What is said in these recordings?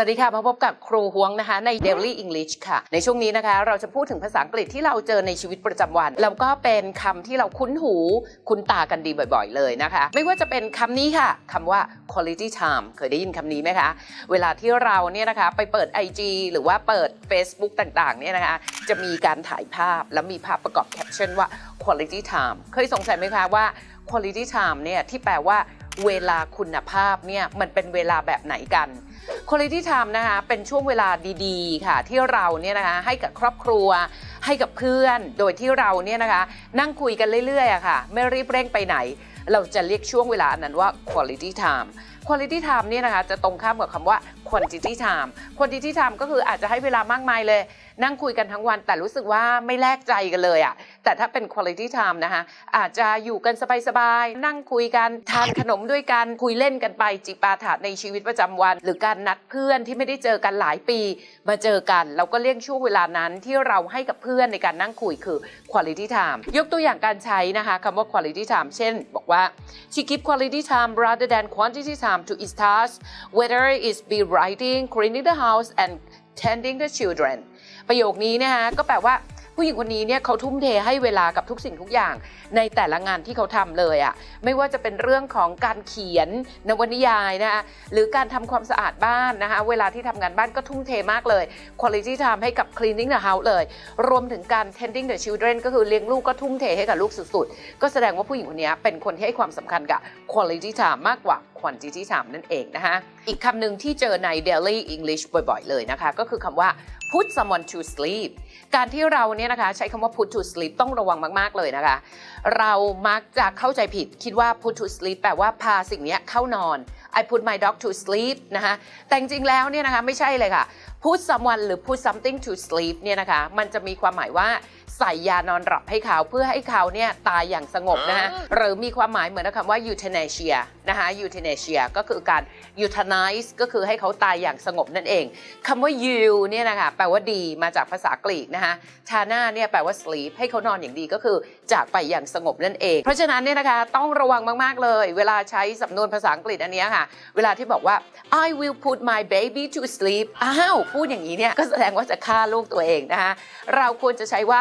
วัสดีค่ะมาพบกับครูฮวงนะคะใน Daily English ค่ะ ในช่วงนี้นะคะ เราจะพูดถึงภาษาอังกฤษที่เราเจอในชีวิตประจำวัน แล้วก็เป็นคำที่เราคุ้นหู คุ้นตากันดีบ่อย ๆ เลยนะคะ ไม่ว่าจะเป็นคำนี้ค่ะคำว่า quality time เคยได้ยินคำนี้ไหมคะ เวลาที่เราเนี่ยนะคะ ไปเปิด IG หรือว่าเปิด Facebook ต่างๆเนี่ยนะคะ จะมีการถ่ายภาพแล้วมีภาพประกอบแคปชั่นว่า quality time เคยสงสัยไหมคะว่า quality time เนี่ยที่แปลว่า เวลาคุณภาพเนี่ยมันเป็นเวลาแบบไหนกัน Quality Time นะคะเป็นช่วงเวลาดีๆ ค่ะ ที่เราเนี่ยนะคะให้กับครอบครัว ให้กับเพื่อน โดยที่เราเนี่ยนะคะ นั่งคุยกันเรื่อยๆอะค่ะ ไม่รีบเร่งไปไหน เราจะเรียกช่วงเวลานั้นว่า Quality Time Quality Time เนี่ยนะคะจะตรงข้ามกับคำว่า Quantity Time Quantity Time ก็คืออาจจะให้เวลามากมายเลย นั่งคุยกันทั้งวันแต่รู้สึกว่าไม่แลกใจกันเลยอะ แต่ถ้าเป็น Quality Time นะคะอาจจะอยู่กันสบายๆ นั่งคุยกัน ทานขนมด้วยกัน คุยเล่นกันไปจิปาถะในชีวิตประจำวัน หรือการนัดเพื่อนที่ไม่ได้เจอกันหลายปี มาเจอกัน เราก็เรียกช่วงเวลานั้นที่เราให้กับเพื่อนในการนั่งคุยคือ quality time ยกตัวอย่างการใช้นะคะคำว่า quality time เช่น บอกว่า she keep quality time rather than quantity time to each task whether it's be writing cleaning the house and tending the children ประโยคนี้นะคะก็แปลว่า ผู้หญิงคนนี้เนี่ยเขาทุ่มเทให้เวลากับทุกสิ่งทุกอย่างในแต่ละงานที่เขาทำเลยอะ่ะไม่ว่าจะเป็นเรื่องของการเขียนนวนิยายนะคะหรือการทำความสะอาดบ้านนะคะเวลาที่ทำงานบ้านก็ทุ่มเทมากเลย quality time ให้กับ cleaning the house เลย รวมถึงการ tending the children ก็คือเลี้ยงลูกก็ทุ่มเทให้กับลูกสุดๆ ก็แสดงว่าผู้หญิงคนนี้เป็นคนที่ให้ความสำคัญกับ quality time มากกว่า quantity time นั่นเองนะคะอีกคำหนึ่งที่เจอใน daily English บ่อยๆ เลยนะคะ ก็คือคำว่า put someone to sleep การที่เราเนี่ยนะคะใช้คำว่า put to sleep ต้องระวังมาก ๆ เลยนะคะ เรามักจะเข้าใจผิดคิดว่า put to sleep แปลว่าพาสิ่งนี้เข้านอน I put my dog to sleep นะคะแต่จริงแล้วเนี่ยนะคะไม่ใช่เลยค่ะ put someone หรือ put something to sleep เนี่ยนะคะ มันจะมีความหมายว่าใส่ยานอนหลับให้เขาเพื่อให้เขาเนี่ยตายอย่างสงบนะคะหรือมีความหมายเหมือนกับคำว่า euthanasia นะคะ euthanasia ก็คือการ euthanize ก็คือให้เขาตายอย่างสงบนั่นเองคำว่า you เนี่ยนะคะแปลว่าดีมาจากภาษากรีกนะคะ tana เนี่ยแปลว่า sleep ให้เขานอนอย่างดีก็คือจากไปอย่างสงบนั่นเอง เพราะฉะนั้นเนี่ยนะคะต้องระวังมาก ๆ เลย เวลาใช้สำนวนภาษาอังกฤษอันเนี้ยค่ะ เวลาที่บอกว่า I will put my baby to sleep อ้าวพูดอย่างนี้เนี่ยก็แสดงว่าจะฆ่าลูกตัวเองนะคะเราควรจะใช้ว่า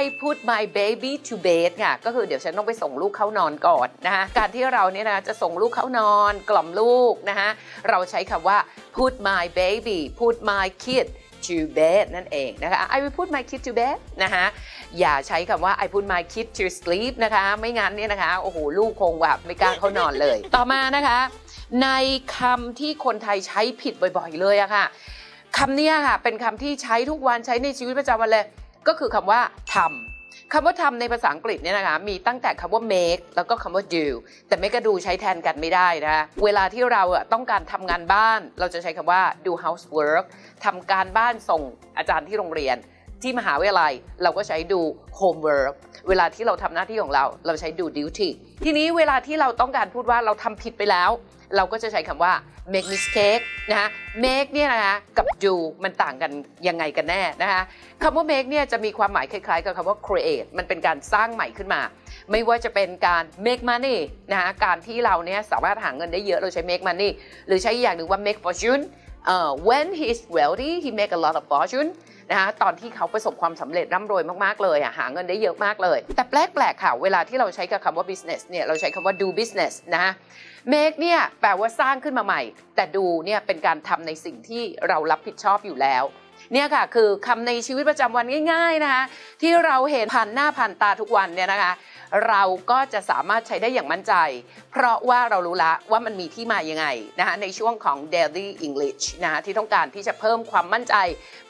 I put my baby to bed ค่ะก็คือเดี๋ยวฉันต้องไปส่งลูกเข้านอนก่อนนะคะการที่เราเนี่ยนะจะส่งลูกเข้านอนกล่อมลูกนะคะเราใช้คำว่า put my baby put my kid to bed นั่นเองนะคะ I will put my kid to bed นะคะอย่าใช้คำว่า I put my kid to sleep นะคะ ไม่งั้นเนี่ยนะคะ โอ้โห ลูกคงแบบไม่กล้าเข้านอนเลย ต่อมานะคะ ในคำที่คนไทยใช้ผิดบ่อยๆเลยอะค่ะ คำเนี้ยค่ะเป็นคำที่ใช้ทุกวันใช้ในชีวิตประจำวันเลย ก็คือคำว่าทำคำว่าทำในภาษาอังกฤษเนี่ยนะคะมีตั้งแต่คำว่า make แล้วก็คำว่า do แต่ make กับ do ใช้แทนกันไม่ได้นะเวลาที่เราอะต้องการทำงานบ้าน เราจะใช้คำว่า do housework ทำการบ้านส่งอาจารย์ที่โรงเรียนที่มหาวิทยาลัยเราก็ใช้ดู homework เวลาที่เราทำหน้าที่ของเรา เราใช้ดู duty ทีนี้เวลาที่เราต้องการพูดว่าเราทำผิดไปแล้ว เราก็จะใช้คำว่า make mistake นะคะ make เนี่ยนะคะกับ do มันต่างกันยังไงกันแน่นะคะคำว่า make เนี่ยจะมีความหมายคล้ายๆ กับคำว่า create มันเป็นการสร้างใหม่ขึ้นมา ไม่ว่าจะเป็นการ make money นะคะการที่เราเนี่ยสามารถหาเงินได้เยอะเราใช้ make money หรือใช้อย่างหนึ่งว่า make fortune เอ่อ when he is wealthy he make a lot of fortune นะคะตอนที่เขาประสบความสำเร็จร่ำรวยมากๆเลยอะหาเงินได้เยอะมากเลย แต่แปลกๆค่ะ เวลาที่เราใช้กับคำว่า business เนี่ยเราใช้คำว่า do business นะฮะ make เนี่ยแปลว่าสร้างขึ้นมาใหม่ แต่ do เนี่ยเป็นการทำในสิ่งที่เรารับผิดชอบอยู่แล้วเนี่ยค่ะคือคำในชีวิตประจำวันง่าย ๆนะคะที่เราเห็นผ่านหน้าผ่านตาทุกวันเนี่ยนะคะ เราก็จะสามารถใช้ได้อย่างมั่นใจ เพราะว่าเรารู้ละว่ามันมีที่มายังไงนะคะในช่วงของ Daily English นะคะที่ต้องการที่จะเพิ่มความมั่นใจ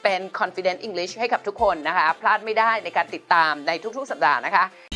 เป็น Confident English ให้กับทุกคนนะคะ พลาดไม่ได้ในการติดตามในทุกๆ สัปดาห์นะคะ